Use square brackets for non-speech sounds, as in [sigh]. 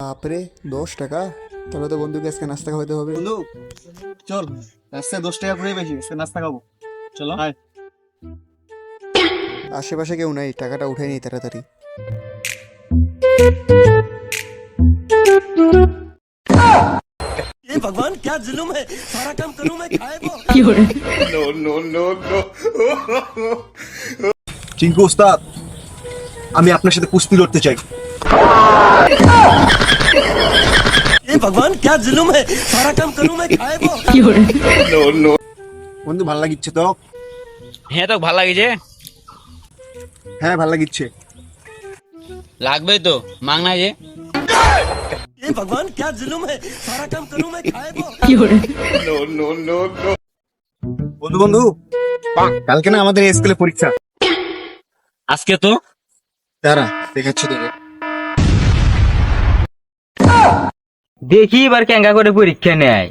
বাপরে দশ টাকা তাহলে তো বন্ধুকে আজকে নাস্তা খাওয়াতে হবে বন্ধু চল রাস্তায় দশ টাকা করে বেশি আজকে নাস্তা খাবো চলো হাই আশেপাশে কেউ নাই টাকাটা উঠাই নি তাড়াতাড়ি ये भगवान क्या जुलुम है सारा काम करूं मैं खाए को [laughs] চিঙ্কু আমি আপনার সাথে কুস্তি লড়তে চাই। ভগবান ক্যা জুলুম সারা কাম বন্ধু তো? হ্যাঁ তো লাগছে। হ্যাঁ লাগবে তো মাংনা যে। ভগবান ক্যা জুলুম সারা কাম বন্ধু বন্ধু। কালকে না আমাদের স্কুলে পরীক্ষা। আজকে তো? দাঁড়া দেখাচ্ছি তোকে। দেখি এবার ক্যাঙ্গা করে পরীক্ষা নেয়।